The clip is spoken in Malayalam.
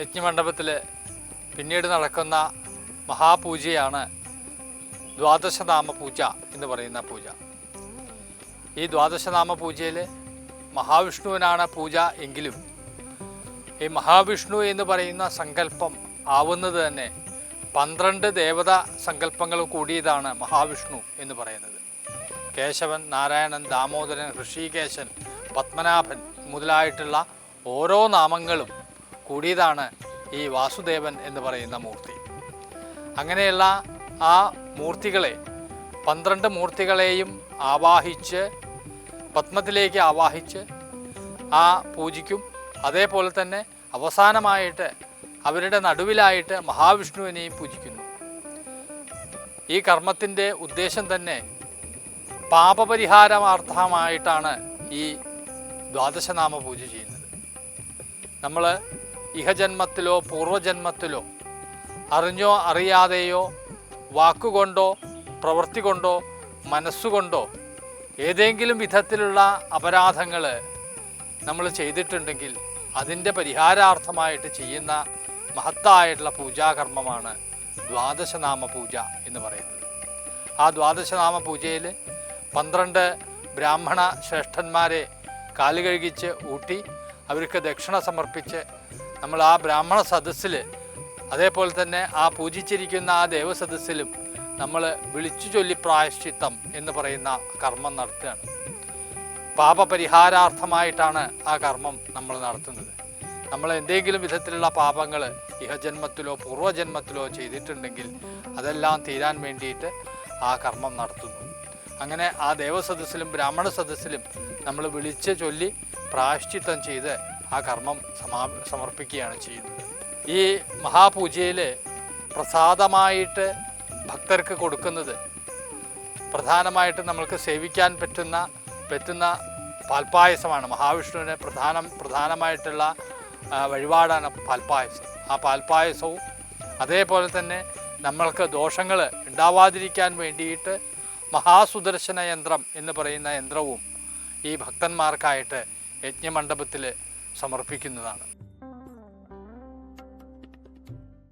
യജ്ഞമണ്ഡപത്തിൽ പിന്നീട് നടക്കുന്ന മഹാപൂജയാണ് ദ്വാദശനാമ പൂജ എന്ന് പറയുന്ന പൂജ. ഈ ദ്വാദശനാമ പൂജയിൽ മഹാവിഷ്ണുവിനാണ് പൂജ എങ്കിലും ഈ മഹാവിഷ്ണു എന്ന് പറയുന്ന സങ്കല്പം ആവുന്നത് തന്നെ പന്ത്രണ്ട് ദേവതാ സങ്കല്പങ്ങൾ കൂടിയതാണ് മഹാവിഷ്ണു എന്ന് പറയുന്നത്. കേശവൻ നാരായണൻ ദാമോദരൻ ഋഷികേശൻ പത്മനാഭൻ മുതലായിട്ടുള്ള ഓരോ നാമങ്ങളും കൂടിയതാണ് ഈ വാസുദേവൻ എന്ന് പറയുന്ന മൂർത്തി. അങ്ങനെയുള്ള ആ മൂർത്തികളെ പന്ത്രണ്ട് മൂർത്തികളെയും ആവാഹിച്ച് പത്മത്തിലേക്ക് ആവാഹിച്ച് ആ പൂജിക്കും. അതേപോലെ തന്നെ അവസാനമായിട്ട് അവരുടെ നടുവിലായിട്ട് മഹാവിഷ്ണുവിനെയും പൂജിക്കുന്നു. ഈ കർമ്മത്തിന്റെ ഉദ്ദേശം തന്നെ പാപപരിഹാരമാർത്ഥമായിട്ടാണ് ഈ ദ്വാദശനാമ പൂജ ചെയ്യുന്നത്. നമ്മൾ ഇഹജന്മത്തിലോ പൂർവജന്മത്തിലോ അറിഞ്ഞോ അറിയാതെയോ വാക്കുകൊണ്ടോ പ്രവൃത്തി കൊണ്ടോ മനസ്സുകൊണ്ടോ ഏതെങ്കിലും വിധത്തിലുള്ള അപരാധങ്ങൾ നമ്മൾ ചെയ്തിട്ടുണ്ടെങ്കിൽ അതിന്റെ പരിഹാരാർത്ഥമായിട്ട് ചെയ്യുന്ന മഹത്തായിട്ടുള്ള പൂജാകർമ്മമാണ് ദ്വാദശനാമ പൂജ എന്ന് പറയുന്നത്. ആ ദ്വാദശനാമ പൂജയിൽ പന്ത്രണ്ട് ബ്രാഹ്മണ ശ്രേഷ്ഠന്മാരെ കാലുകഴുകിച്ച് ഊട്ടി അവർക്ക് ദക്ഷിണ സമർപ്പിച്ച് നമ്മൾ ആ ബ്രാഹ്മണ സദസ്സിൽ അതേപോലെ തന്നെ ആ പൂജിച്ചിരിക്കുന്ന ആ ദേവസദസ്സിലും നമ്മൾ വിളിച്ചു ചൊല്ലി പ്രായശ്ചിത്തം എന്ന് പറയുന്ന കർമ്മം നടത്തുകയാണ്. പാപപരിഹാരാർത്ഥമായിട്ടാണ് ആ കർമ്മം നമ്മൾ നടത്തുന്നത്. നമ്മൾ എന്തെങ്കിലും വിധത്തിലുള്ള പാപങ്ങൾ ഇഹജന്മത്തിലോ പൂർവജന്മത്തിലോ ചെയ്തിട്ടുണ്ടെങ്കിൽ അതെല്ലാം തീരാൻ വേണ്ടിയിട്ട് ആ കർമ്മം നടത്തുന്നു. അങ്ങനെ ആ ദേവസദസ്സിലും ബ്രാഹ്മണ സദസ്സിലും നമ്മൾ വിളിച്ച് ചൊല്ലി പ്രായശ്ചിത്തം ചെയ്ത് ആ കർമ്മം സമാ സമർപ്പിക്കുകയാണ് ചെയ്യുന്നത്. ഈ മഹാപൂജയിൽ പ്രസാദമായിട്ട് ഭക്തർക്ക് കൊടുക്കുന്നത് പ്രധാനമായിട്ട് നമ്മൾക്ക് സേവിക്കാൻ പറ്റുന്ന പറ്റുന്ന പാൽപ്പായസമാണ്. മഹാവിഷ്ണുവിന് പ്രധാനം പ്രധാനമായിട്ടുള്ള വഴിപാടാണ് പാൽപ്പായസം. ആ പാൽപ്പായസവും അതേപോലെ തന്നെ നമ്മൾക്ക് ദോഷങ്ങൾ ഉണ്ടാവാതിരിക്കാൻ വേണ്ടിയിട്ട് മഹാസുദർശന യന്ത്രം എന്ന് പറയുന്ന യന്ത്രവും ഈ ഭക്തന്മാർക്കായിട്ട് യജ്ഞമണ്ഡപത്തിൽ സമർപ്പിക്കുന്നതാണ്.